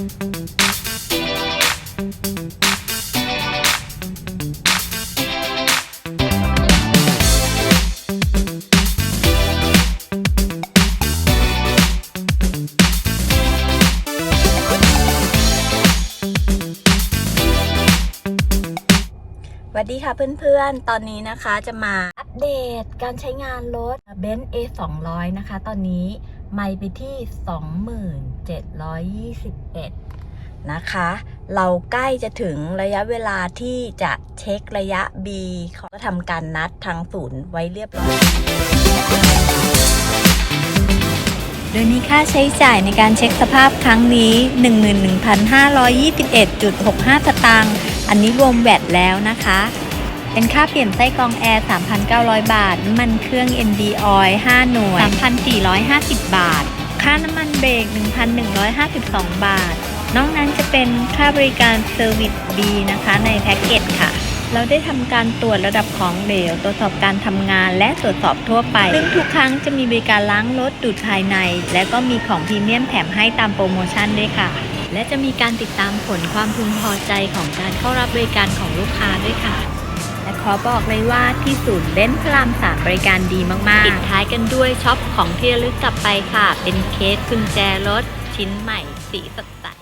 Música สวัสดีค่ะเพื่อนๆ ตอนนี้นะคะจะมาอัปเดตการใช้งานรถเบนซ์ A 200นะคะ ตอนนี้ไม่ไปที่ 2721 นะคะ เราใกล้จะถึงระยะเวลาที่จะเช็คระยะ B เขาก็ทำการนัดทางศูนย์ไว้เรียบร้อย ยมีค่าใช้จ่ายในการเช็คสภาพครั้งนี้ 11,521.65สตางค์อันนี้รวมแวดแล้วนะคะ เป็นค่าเปลี่ยนไส้กรองแอร์ 3,900 บาท น้ำมันเครื่อง ND Oil 5 หน่วย 3,450 บาท ค่าน้ำมันเบรก 1,152 บาท นอกนั้นจะเป็นค่าบริการเซอร์วิส B นะคะ ในแพ็กเกจค่ะ เราได้ทำการตรวจระดับของเหลว ตรวจสอบการทำงานและตรวจสอบทั่วไป ซึ่งทุกครั้งจะมีบริการล้างรถดูดภายใน และก็มีของพรีเมียมแถมให้ตามโปรโมชั่นด้วยค่ะ และจะมีการติดตามผลความพึงพอใจของการเข้ารับบริการของลูกค้าด้วยค่ะ และขอบอกเลยว่าที่ศูนย์เบ้นพระรามสามบริการดีมากๆปิดท้ายกันด้วยช็อปของที่ระลึกกลับไปค่ะ เป็นเคสกุญแจรถชิ้นใหม่สีสดใส